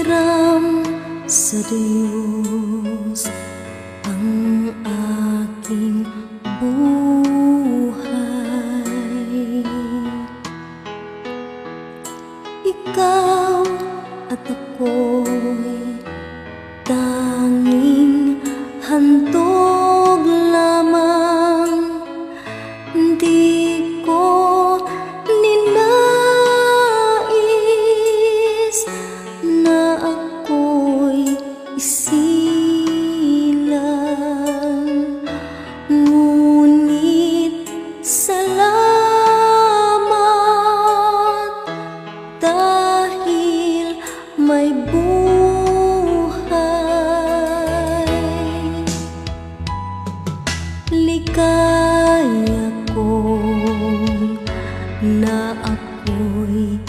Hiram sa Diyos ang aking buhay. Ikaw may buhay. Likaya kong na ako'y